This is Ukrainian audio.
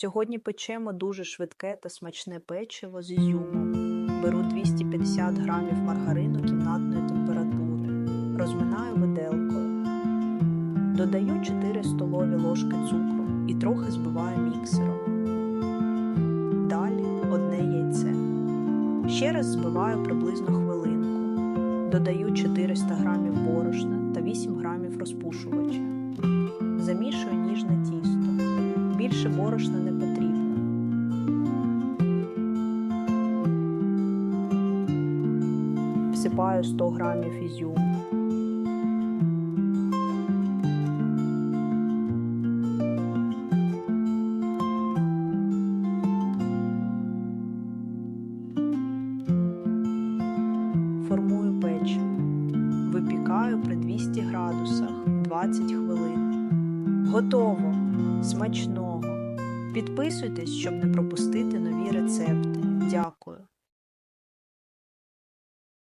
Сьогодні печемо дуже швидке та смачне печиво з ізюмом. Беру 250 грамів маргарину кімнатної температури. Розминаю виделкою. Додаю 4 столові ложки цукру і трохи збиваю міксером. Далі одне яйце. Ще раз збиваю приблизно хвилинку. Додаю 400 грамів борошна та 8 грамів розпушувача. Більше борошна не потрібно. Всипаю 100 грамів ізюму. Формую печиво. Випікаю при 200 градусах 20 хвилин. Готово! Смачного! Підписуйтесь, щоб не пропустити нові рецепти. Дякую!